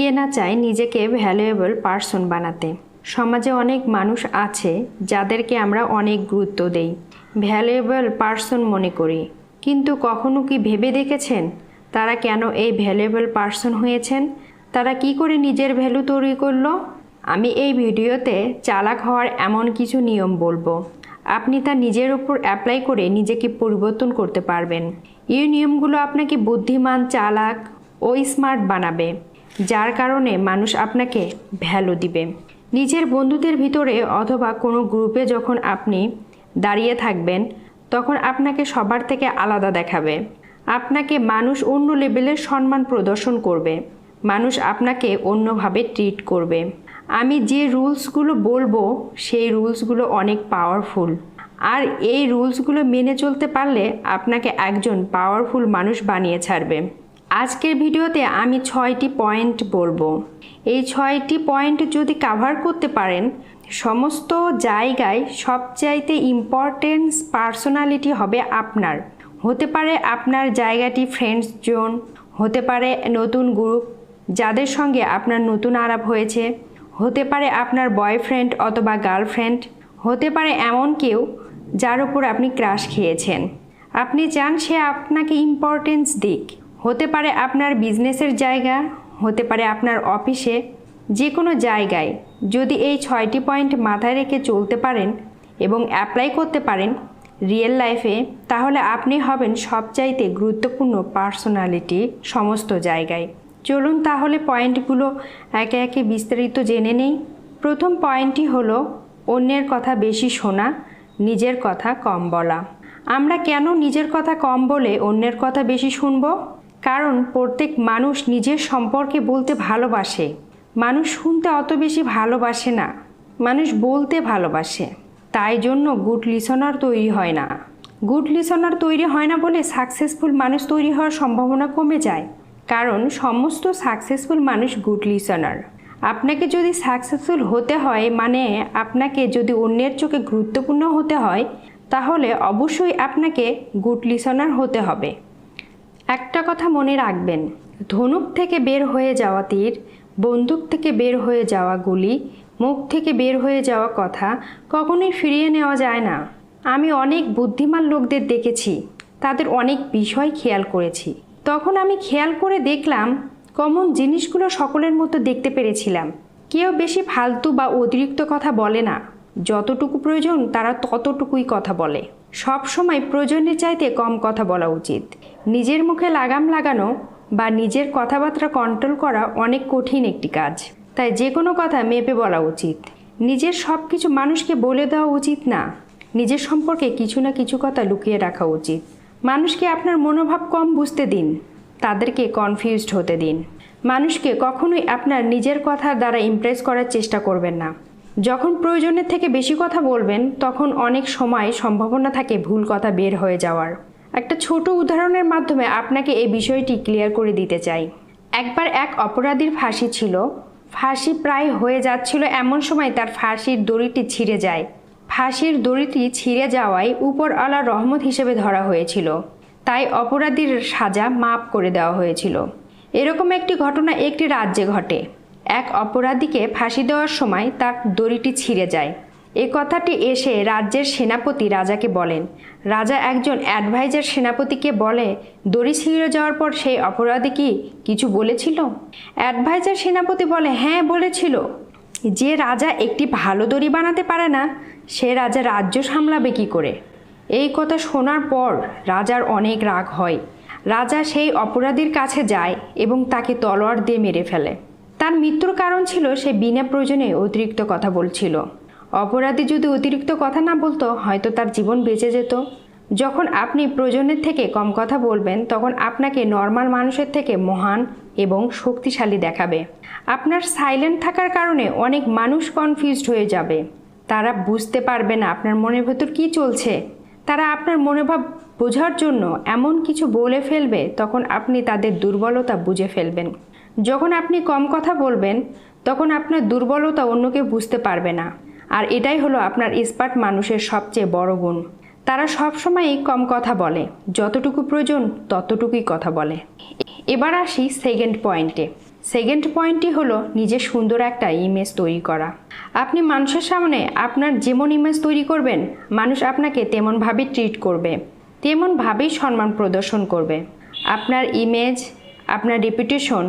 কে না চায় নিজেকে ভ্যালুয়েবল পার্সন বানাতে। সমাজে অনেক মানুষ আছে যাদেরকে আমরা অনেক গুরুত্ব দেই ভ্যালুয়েবল পার্সন মনে করি। কিন্তু কখনো কি ভেবে দেখেছেন? তারা কেন এই ভ্যালুয়েবল পার্সন হয়েছেন? তারা কি করে নিজের ভ্যালু তৈরি করল? আমি এই ভিডিওতে চালাক হওয়ার এমন কিছু নিয়ম বলব। আপনি তা নিজের উপর অ্যাপ্লাই করে নিজেকে পরিবর্তন করতে পারবেন। এই নিয়মগুলো আপনাকে বুদ্ধিমান, চালাক ও স্মার্ট বানাবে। যার কারণে মানুষ আপনাকে ভ্যালু দিবে। নিজের বন্ধুদের ভিতরে অথবা কোনো গ্রুপে যখন আপনি দাঁড়িয়ে থাকবেন, তখন আপনাকে সবার থেকে আলাদা দেখাবে। আপনাকে মানুষ অন্য লেভেলের সম্মান প্রদর্শন করবে। মানুষ আপনাকে অন্যভাবে ট্রিট করবে। আমি যে রুলসগুলো বলব, সেই রুলসগুলো অনেক পাওয়ারফুল আর এই রুলসগুলো মেনে চলতে পারলে আপনাকে একজন পাওয়ারফুল মানুষ বানিয়ে ছাড়বে। আজকের ভিডিওতে আমি ছয়টি পয়েন্ট বলব। এই ছয়টি পয়েন্ট যদি কাভার করতে পারেন, সমস্ত জায়গায় সবচাইতে ইম্পর্টেন্স পার্সোনালিটি হবে আপনার। হতে পারে আপনার জায়গাটি ফ্রেন্ডস জোন হতে পারে নতুন গ্রুপ যাদের সঙ্গে আপনার নতুন আলাপ হয়েছে, হতে পারে আপনার বয়ফ্রেন্ড অথবা গার্লফ্রেন্ড হতে পারে এমন কেউ যার উপর আপনি ক্রাশ খেয়েছেন। আপনি চান সে আপনাকে ইম্পর্টেন্স দিক। হতে পারে আপনার বিজনেসের জায়গা, হতে পারে আপনার অফিসে যে কোনো জায়গায় যদি এই ছয়টি পয়েন্ট মাথায় রেখে চলতে পারেন এবং অ্যাপ্লাই করতে পারেন রিয়েল লাইফে, তাহলে আপনি হবেন সবচাইতে গুরুত্বপূর্ণ পার্সোনালিটি সমস্ত জায়গায়। চলুন তাহলে পয়েন্টগুলো একে একে বিস্তারিত জেনে নেই। প্রথম পয়েন্টটি হলো, অন্যের কথা বেশি শোনা, নিজের কথা কম বলা। আমরা কেন নিজের কথা কম বলে অন্যের কথা বেশি শুনব? কারণ প্রত্যেক মানুষ নিজের সম্পর্কে বলতে ভালোবাসে। মানুষ শুনতে অত বেশি ভালোবাসে না। মানুষ বলতে ভালোবাসে। তাই জন্য গুড লিসনার তৈরি হয় না। গুড লিসনার তৈরি হয় না বলে সাকসেসফুল মানুষ তৈরি হওয়ার সম্ভাবনা কমে যায়। কারণ সমস্ত সাকসেসফুল মানুষ গুড লিসনার আপনাকে যদি সাকসেসফুল হতে হয় মানে আপনাকে যদি অন্যের চোখে গুরুত্বপূর্ণ হতে হয়, তাহলে অবশ্যই আপনাকে গুড লিসনার হতে হবে। একটা কথা মনে রাখবেন, ধনুক থেকে বের হয়ে যাওয়া তীর, বন্দুক থেকে বের হয়ে যাওয়া গুলি, মুখ থেকে বের হয়ে যাওয়া কথা কখনোই ফিরিয়ে নেওয়া যায় না। আমি অনেক বুদ্ধিমান লোকদের দেখেছি, তাদের অনেক বিষয় খেয়াল করেছি। তখন আমি খেয়াল করে দেখলাম, কমন জিনিসগুলো সকলের মতো দেখতে পেরেছিলাম। কেউ বেশি ফালতু বা অতিরিক্ত কথা বলে না, যতটুকু প্রয়োজন তারা ততটুকুই কথা বলে। সব সময় প্রয়োজনের চাইতে কম কথা বলা উচিত। নিজের মুখে লাগাম লাগানো বা নিজের কথাবার্তা কন্ট্রোল করা অনেক কঠিন একটি কাজ। তাই যে কোনো কথা মেপে বলা উচিত। নিজের সব কিছু মানুষকে বলে দেওয়া উচিত না। নিজের সম্পর্কে কিছু না কিছু কথা লুকিয়ে রাখা উচিত। মানুষকে আপনার মনোভাব কম বুঝতে দিন। তাদেরকে কনফিউজড হতে দিন। মানুষকে কখনোই আপনার নিজের কথার দ্বারা ইমপ্রেস করার চেষ্টা করবেন না। যখন প্রয়োজনের থেকে বেশি কথা বলবেন, তখন অনেক সময় সম্ভাবনা থাকে ভুল কথা বের হয়ে যাওয়ার। একটা ছোট উদাহরণের মাধ্যমে আপনাকে এই বিষয়টি ক্লিয়ার করে দিতে চাই। একবার এক অপরাধীর ফাঁসি ছিল। ফাঁসি প্রায় হয়ে যাচ্ছিল, এমন সময় তার ফাঁসির দড়িটি ছিঁড়ে যায়। ফাঁসির দড়িটি ছিঁড়ে যাওয়ায় উপর আলা রহমত হিসেবে ধরা হয়েছিল। তাই অপরাধীর সাজা মাপ করে দেওয়া হয়েছিল। এরকম একটি ঘটনা একটি রাজ্যে ঘটে। এক অপরাধীকে ফাঁসি দেওয়ার সময় তার দড়িটি ছিঁড়ে যায়। এ কথাটি এসে রাজ্যের সেনাপতি রাজাকে বলেন। রাজা একজন অ্যাডভাইজার সেনাপতিকে বলে, দড়ি ছিঁড়ে যাওয়ার পর সেই অপরাধী কি কিছু বলেছিল? অ্যাডভাইজার সেনাপতি বলে হ্যাঁ বলেছিল। যে রাজা একটি ভালো দড়ি বানাতে পারে না, সে রাজা রাজ্য সামলাবে কি করে? এই কথা শোনার পর রাজার অনেক রাগ হয়। রাজা সেই অপরাধীর কাছে যায় এবং তাকে তলোয়ার দিয়ে মেরে ফেলে। তার মৃত্যুর কারণ ছিল সে বিনা প্রয়োজনে অতিরিক্ত কথা বলছিল। অপরাধী যদি অতিরিক্ত কথা না বলতো, হয়তো তার জীবন বেঁচে যেত। যখন আপনি প্রয়োজনের থেকে কম কথা বলবেন, তখন আপনাকে নর্মাল মানুষের থেকে মহান এবং শক্তিশালী দেখাবে। আপনার সাইলেন্ট থাকার কারণে অনেক মানুষ কনফিউজড হয়ে যাবে। তারা বুঝতে পারবে না আপনার মনের ভেতর কী চলছে। তারা আপনার মনোভাব বোঝার জন্য এমন কিছু বলে ফেলবে, তখন আপনি তাদের দুর্বলতা বুঝে ফেলবেন। যখন আপনি কম কথা বলবেন, তখন আপনার দুর্বলতা অন্যকে বুঝতে পারবে না। আর এটাই হলো আপনার স্পার্ট মানুষের সবচেয়ে বড় গুণ। তারা সবসময়ই কম কথা বলে, যতটুকু প্রয়োজন ততটুকুই কথা বলে। এবার আসি সেকেন্ড পয়েন্টে সেকেন্ড পয়েন্টটি হলো নিজের সুন্দর একটা ইমেজ তৈরি করা। আপনি মানুষের সামনে আপনার যেমন ইমেজ তৈরি করবেন, মানুষ আপনাকে তেমনভাবে ট্রিট করবে, তেমনভাবেই সম্মান প্রদর্শন করবে। আপনার ইমেজ আপনার রেপুটেশন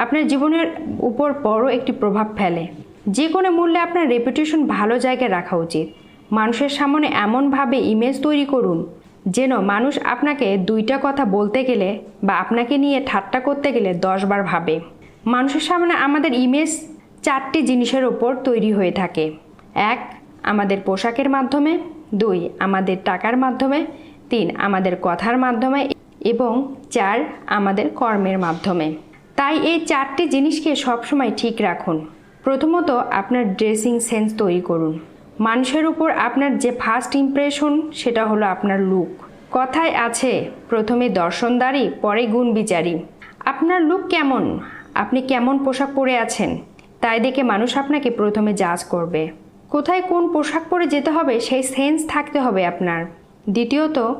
আপনার জীবনের উপর বড় একটি প্রভাব ফেলে। যে কোনো মূল্যে আপনার রেপুটেশন ভালো জায়গায় রাখা উচিত। মানুষের সামনে এমনভাবে ইমেজ তৈরি করুন, যেন মানুষ আপনাকে দুইটা কথা বলতে গেলে বা আপনাকে নিয়ে ঠাট্টা করতে গেলে দশবার ভাবে। মানুষের সামনে আমাদের ইমেজ চারটি জিনিসের ওপর তৈরি হয়ে থাকে। এক, আমাদের পোশাকের মাধ্যমে। দুই, আমাদের টাকার মাধ্যমে। তিন, আমাদের কথার মাধ্যমে। এবং চার, আমাদের কর্মের মাধ্যমে। তাই এই চারটি জিনিসকে সবসময় ঠিক রাখুন। প্রথমত, আপনার ড্রেসিং সেন্স তৈরি করুন। মানুষের উপর আপনার যে ফার্স্ট ইমপ্রেশন, সেটা হলো আপনার লুক। কথায় আছে, প্রথমে দর্শনদারি, পরে গুণ বিচারি আপনার লুক কেমন? আপনি কেমন পোশাক পরে আছেন? তাই দেখে মানুষ আপনাকে প্রথমে জাজ করবে। কোথায় কোন পোশাক পরে যেতে হবে, সেই সেন্স থাকতে হবে আপনার। দ্বিতীয়ত,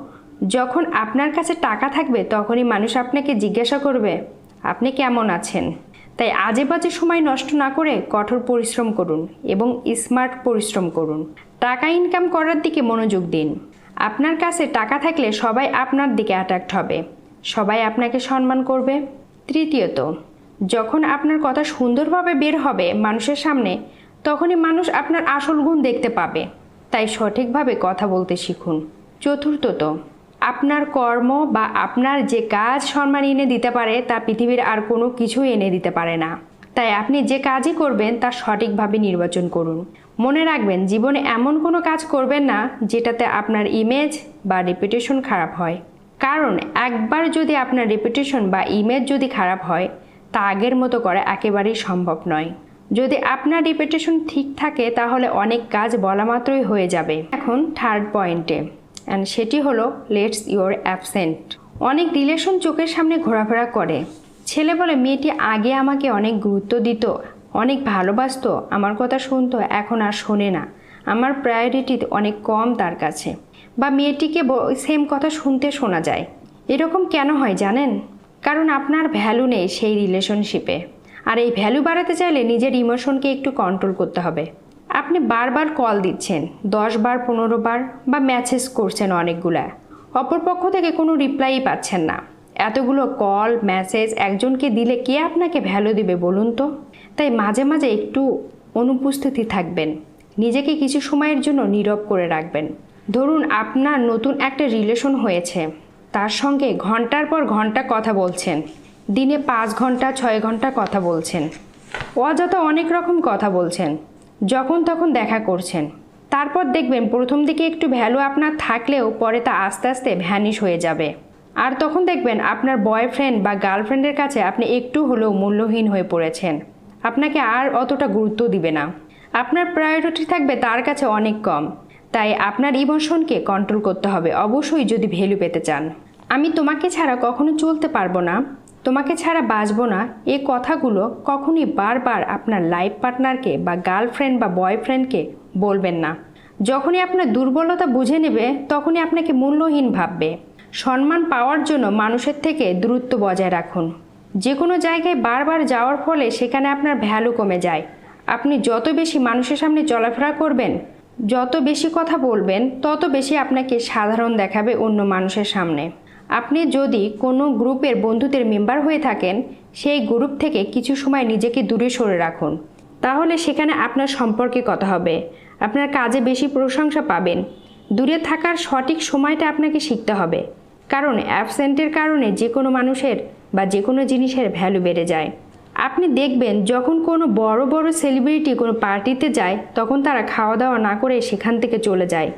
যখন আপনার কাছে টাকা থাকবে, তখনই মানুষ আপনাকে জিজ্ঞাসা করবে আপনি কেমন আছেন? তাই আজে বাজে সময় নষ্ট না করে কঠোর পরিশ্রম করুন এবং স্মার্ট পরিশ্রম করুন। টাকা ইনকাম করার দিকে মনোযোগ দিন। আপনার কাছে টাকা থাকলে সবাই আপনার দিকে অ্যাট্রাক্ট হবে। সবাই আপনাকে সম্মান করবে। তৃতীয়ত, যখন আপনার কথা সুন্দরভাবে বের হবে মানুষের সামনে, তখনই মানুষ আপনার আসল গুণ দেখতে পাবে। তাই সঠিকভাবে কথা বলতে শিখুন। চতুর্থত আপনার কর্ম বা আপনার যে কাজ সম্মান এনে দিতে পারে, তা পৃথিবীর আর কোনো কিছুই এনে দিতে পারে না। তাই আপনি যে কাজই করবেন, তা সঠিকভাবে নির্বাচন করুন। মনে রাখবেন, জীবনে এমন কোনো কাজ করবেন না, যেটাতে আপনার ইমেজ বা রেপুটেশন খারাপ হয়। কারণ, একবার যদি আপনার রেপুটেশন বা ইমেজ যদি খারাপ হয়, তা আগের মতো করা একেবারেই সম্ভব নয়। যদি আপনার রেপুটেশন ঠিক থাকে, তাহলে অনেক কাজ বলা মাত্রই হয়ে যাবে। এখন থার্ড পয়েন্টে অ্যান্ড সেটি হলো লেটস ইউর অ্যাবসেন্ট অনেক রিলেশন চোখের সামনে ঘোরাফেরা করে। ছেলে বলে, মেয়েটি আগে আমাকে অনেক গুরুত্ব দিত, অনেক ভালোবাসতো, আমার কথা শুনতো, এখন আর শোনে না। আমার প্রায়োরিটি অনেক কম তার কাছে। বা মেয়েটিকে সেম কথা শুনতে শোনা যায়। এরকম কেন হয় জানেন? কারণ আপনার ভ্যালু নেই সেই রিলেশনশিপে আর এই ভ্যালু বাড়াতে চাইলে নিজের ইমোশনকে একটু কন্ট্রোল করতে হবে। আপনি বারবার কল দিচ্ছেন দশ বার পনেরো বার বা ম্যাসেজ করছেন অনেকগুলা। অপরপক্ষ থেকে কোনো রিপ্লাইই পাচ্ছেন না। এতগুলো কল মেসেজ একজনকে দিলে কে আপনাকে ভ্যালু দিবে বলুন তো? তাই মাঝে মাঝে একটু অনুপস্থিতি থাকবেন। নিজেকে কিছু সময়ের জন্য নীরব করে রাখবেন। ধরুন আপনার নতুন একটা রিলেশন হয়েছে, তার সঙ্গে ঘণ্টার পর ঘণ্টা কথা বলছেন, দিনে পাঁচ ঘণ্টা, ছয় ঘণ্টা কথা বলছেন, অযথা অনেক রকম কথা বলছেন। যখন তখন দেখা করছেন। তারপর দেখবেন প্রথম দিকে একটু ভ্যালু আপনার থাকলেও পরে তা আস্তে আস্তে ভ্যানিশ হয়ে যাবে। আর তখন দেখবেন আপনার বয়ফ্রেন্ড বা গার্লফ্রেন্ডের কাছে আপনি একটু হলেও মূল্যহীন হয়ে পড়েছেন। আপনাকে আর অতটা গুরুত্ব দিবে না। আপনার প্রায়োরিটি থাকবে তার কাছে অনেক কম। তাই আপনার ইমোশনকে কন্ট্রোল করতে হবে, অবশ্যই যদি ভ্যালু পেতে চান। আমি তোমাকে ছাড়া কখনো চলতে পারব না। তোমাকে ছাড়া বাঁচবো না। এ কথাগুলো কখনই বারবার আপনার লাইফ পার্টনারকে বা গার্লফ্রেন্ড বা বয়ফ্রেন্ডকে বলবেন না। যখনই আপনার দুর্বলতা বুঝে নেবে, তখনই আপনাকে মূল্যহীন ভাববে। সম্মান পাওয়ার জন্য মানুষের থেকে দূরত্ব বজায় রাখুন। যে কোনো জায়গায় বারবার যাওয়ার ফলে সেখানে আপনার ভ্যালু কমে যায়। আপনি যত বেশি মানুষের সামনে চলাফেরা করবেন, যত বেশি কথা বলবেন, তত বেশি আপনাকে সাধারণ দেখাবে অন্য মানুষের সামনে। আপনি যদি কোনো গ্রুপের বন্ধুদের মেম্বার হয়ে থাকেন, সেই গ্রুপ থেকে কিছু সময় নিজেকে দূরে সরে রাখুন। তাহলে সেখানে আপনার সম্পর্কে কথা হবে। আপনার কাজে বেশি প্রশংসা পাবেন। দূরে থাকার সঠিক সময়টা আপনাকে শিখতে হবে। কারণ অ্যাবসেন্টের কারণে যে কোনো মানুষের বা যে কোনো জিনিসের ভ্যালু বেড়ে যায়। আপনি দেখবেন যখন কোনো বড় বড় সেলিব্রিটি কোনো পার্টিতে যায়, তখন তারা খাওয়া দাওয়া না করে সেখান থেকে চলে যায়।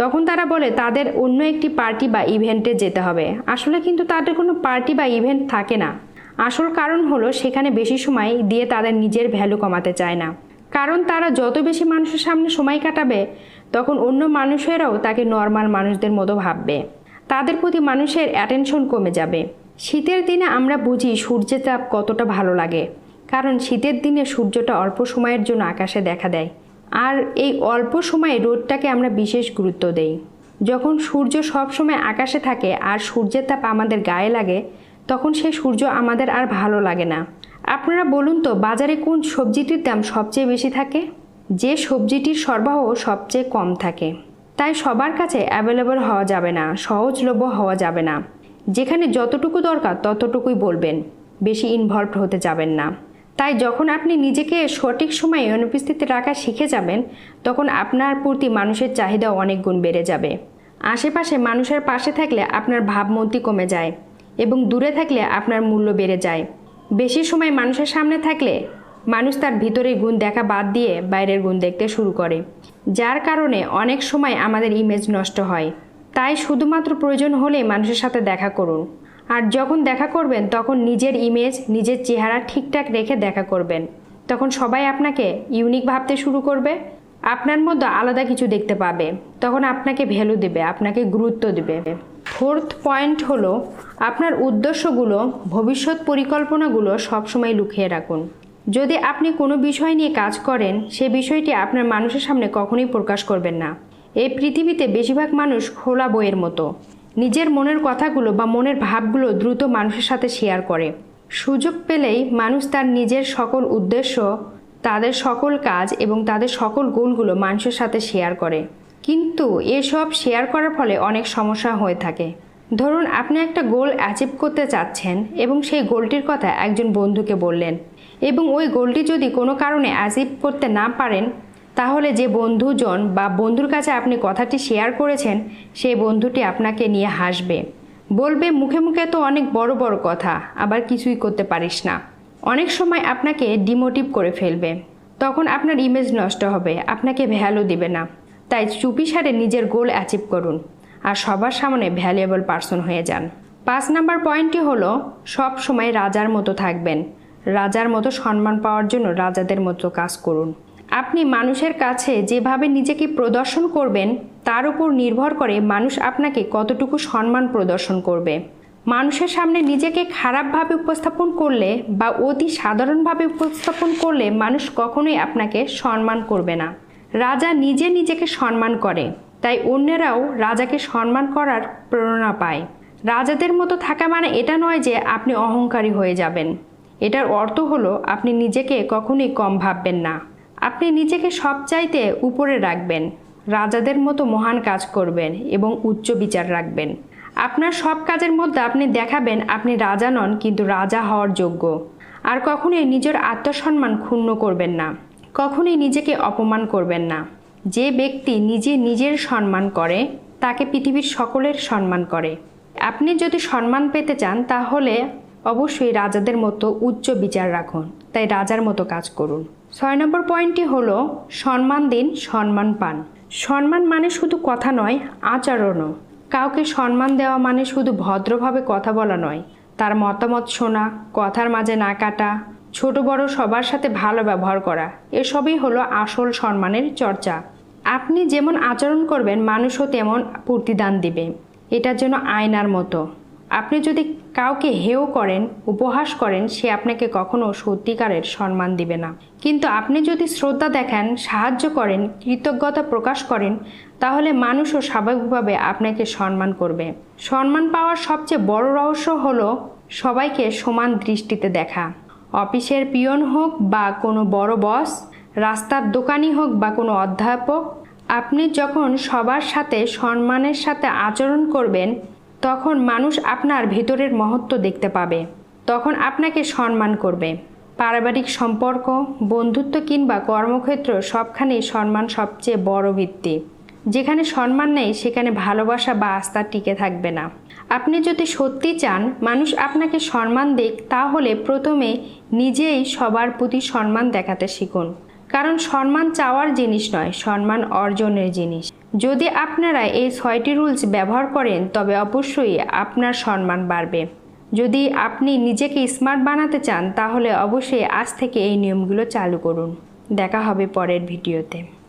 তখন তারা বলে, তাদের অন্য একটি পার্টি বা ইভেন্টে যেতে হবে। আসলে কিন্তু তাদের কোনো পার্টি বা ইভেন্ট থাকে না। আসল কারণ হলো, সেখানে বেশি সময় দিয়ে তাদের নিজের ভ্যালু কমাতে চায় না। কারণ তারা যত বেশি মানুষের সামনে সময় কাটাবে, তখন অন্য মানুষেরাও তাকে নর্মাল মানুষদের মতো ভাববে। তাদের প্রতি মানুষের অ্যাটেনশন কমে যাবে। শীতের দিনে আমরা বুঝি সূর্যের তাপ কতটা ভালো লাগে। কারণ শীতের দিনে সূর্যটা অল্প সময়ের জন্য আকাশে দেখা দেয়। আর এই অল্প সময়ে রোদটাকে আমরা বিশেষ গুরুত্ব দেই। যখন সূর্য সব সময় আকাশে থাকে আর সূর্যের তাপ আমাদের গায়ে লাগে, তখন সেই সূর্য আমাদের আর ভালো লাগে না। আপনারা বলুন তো, বাজারে কোন সবজিটির দাম সবচেয়ে বেশি থাকে? যে সবজিটির সরবরাহ সবচেয়ে কম থাকে। তাই সবার কাছে অ্যাভেলেবল হওয়া যাবে না, সহজলভ্য হওয়া যাবে না। যেখানে যতটুকু দরকার ততটুকুই বলবেন, বেশি ইনভলভ হতে যাবেন না। তাই যখন আপনি নিজেকে সঠিক সময়ে অনুপস্থিতি রাখা শিখে যাবেন, তখন আপনার প্রতি মানুষের চাহিদা অনেক গুণ বেড়ে যাবে। আশেপাশে মানুষের পাশে থাকলে আপনার ভাবমূর্তি কমে যায় এবং দূরে থাকলে আপনার মূল্য বেড়ে যায়। বেশি সময় মানুষের সামনে থাকলে মানুষ তার ভিতরের গুণ দেখা বাদ দিয়ে বাইরের গুণ দেখতে শুরু করে, যার কারণে অনেক সময় আমাদের ইমেজ নষ্ট হয়। তাই শুধুমাত্র প্রয়োজন হলে মানুষের সাথে দেখা করুন। আর যখন দেখা করবেন, তখন নিজের ইমেজ নিজের চেহারা ঠিকঠাক রেখে দেখা করবেন। তখন সবাই আপনাকে ইউনিক ভাবতে শুরু করবে, আপনার মধ্যে আলাদা কিছু দেখতে পাবে। তখন আপনাকে ভ্যালু দেবে, আপনাকে গুরুত্ব দেবে। ফোর্থ পয়েন্ট হলো, আপনার উদ্দেশ্যগুলো, ভবিষ্যৎ পরিকল্পনাগুলো সবসময় লুকিয়ে রাখুন। যদি আপনি কোনো বিষয় নিয়ে কাজ করেন, সে বিষয়টি আপনার মানুষের সামনে কখনোই প্রকাশ করবেন না। এই পৃথিবীতে বেশিরভাগ মানুষ খোলা বইয়ের মতো। নিজের মনের কথাগুলো বা মনের ভাবগুলো দ্রুত মানুষের সাথে শেয়ার করে। সুযোগ পেলেই মানুষ তার নিজের সকল উদ্দেশ্য, তাদের সকল কাজ এবং তাদের সকল গোলগুলো মানুষের সাথে শেয়ার করে। কিন্তু এসব শেয়ার করার ফলে অনেক সমস্যা হয়ে থাকে। ধরুন আপনি একটা গোল অ্যাচিভ করতে চাচ্ছেন এবং সেই গোলটির কথা একজন বন্ধুকে বললেন এবং ওই গোলটি যদি কোনো কারণে অ্যাচিভ করতে না পারেন তাহলে যে বন্ধুজন বা বন্ধুর কাছে আপনি কথাটি শেয়ার করেছেন, সেই বন্ধুটি আপনাকে নিয়ে হাসবে। বলবে, মুখে মুখে তো অনেক বড় বড় কথা, আবার কিছুই করতে পারিস না। অনেক সময় আপনাকে ডিমোটিভ করে ফেলবে। তখন আপনার ইমেজ নষ্ট হবে, আপনাকে ভ্যালু দিবে না। তাই চুপি চুপিসারে নিজের গোল অ্যাচিভ করুন, আর সবার সামনে ভ্যালুয়েবল পার্সন হয়ে যান। পাঁচ নাম্বার পয়েন্টটি হলো, সব সময় রাজার মতো থাকবেন। রাজার মতো সম্মান পাওয়ার জন্য রাজাদের মতো কাজ করুন। আপনি মানুষের কাছে যেভাবে নিজেকে প্রদর্শন করবেন, তার উপর নির্ভর করে মানুষ আপনাকে কতটুকু সম্মান প্রদর্শন করবে। মানুষের সামনে নিজেকে খারাপভাবে উপস্থাপন করলে বা অতি সাধারণভাবে উপস্থাপন করলে মানুষ কখনোই আপনাকে সম্মান করবে না। রাজা নিজে নিজেকে সম্মান করে, তাই অন্যেরাও রাজাকে সম্মান করার প্রেরণা পায়। রাজাদের মতো থাকা মানে এটা নয় যে আপনি অহংকারী হয়ে যাবেন। এটার অর্থ হলো আপনি নিজেকে কখনোই কম ভাববেন না। আপনি নিজেকে সবচাইতে উপরে রাখবেন, রাজাদের মতো মহান কাজ করবেন এবং উচ্চ বিচার রাখবেন। আপনার সব কাজের মধ্যে আপনি দেখাবেন আপনি রাজা নন, কিন্তু রাজা হওয়ার যোগ্য। আর কখনোই নিজের আত্মসম্মান ক্ষুণ্ণ করবেন না, কখনোই নিজেকে অপমান করবেন না। যে ব্যক্তি নিজে নিজের সম্মান করে, তাকে পৃথিবীর সকলের সম্মান করে। আপনি যদি সম্মান পেতে চান, তাহলে অবশ্যই রাজাদের মতো উচ্চ বিচার রাখুন, তাই রাজার মতো কাজ করুন। ছয় নম্বর পয়েন্টটি হলো, সম্মান দিন, সম্মান পান। সম্মান মানে শুধু কথা নয়, আচরণও। কাউকে সম্মান দেওয়া মানে শুধু ভদ্রভাবে কথা বলা নয়। তার মতামত শোনা, কথার মাঝে না কাটা, ছোট বড় সবার সাথে ভালো ব্যবহার করা, এসবই হলো আসল সম্মানের চর্চা। আপনি যেমন আচরণ করবেন, মানুষও তেমন প্রতিদান দিবে। এটার জন্য আয়নার মতো। আপনি যদি কাউকে হেও করেন, উপহাস করেন, সে আপনাকে কখনো সত্যিকারের সম্মান দিবে না। কিন্তু আপনি যদি শ্রদ্ধা দেখান, সাহায্য করেন, কৃতজ্ঞতা প্রকাশ করেন, তাহলে মানুষও স্বাভাবিকভাবে আপনাকে সম্মান করবে। সম্মান পাওয়ার সবচেয়ে বড় রহস্য হলো সবাইকে সমান দৃষ্টিতে দেখা। অফিসের পিয়ন হোক বা কোনো বড় বস, রাস্তার দোকানি হোক বা কোনো অধ্যাপক, আপনি যখন সবার সাথে সম্মানের সাথে আচরণ করবেন তখন মানুষ আপনার ভেতরের মহত্ব দেখতে পাবে। তখন আপনাকে সম্মান করবে। পারিবারিক সম্পর্ক, বন্ধুত্ব কিংবা কর্মক্ষেত্র সবখানেই সম্মান সবচেয়ে বড় ভিত্তি। যেখানে সম্মান নেই, সেখানে ভালোবাসা বা আস্থা টিকে থাকবে না। আপনি যদি সত্যি চান, মানুষ আপনাকে সম্মান দিক তাহলে প্রথমে নিজেই সবার প্রতি সম্মান দেখাতে শিখুন। কারণ সম্মান চাওয়ার জিনিস নয়, সম্মান অর্জনের জিনিস। যদি আপনারা এই ছয়টি রুলস ব্যবহার করেন, তবে অবশ্যই আপনার সম্মান বাড়বে। যদি আপনি নিজেকে স্মার্ট বানাতে চান, তাহলে অবশ্যই আজ থেকে এই নিয়মগুলো চালু করুন। দেখা হবে পরের ভিডিওতে।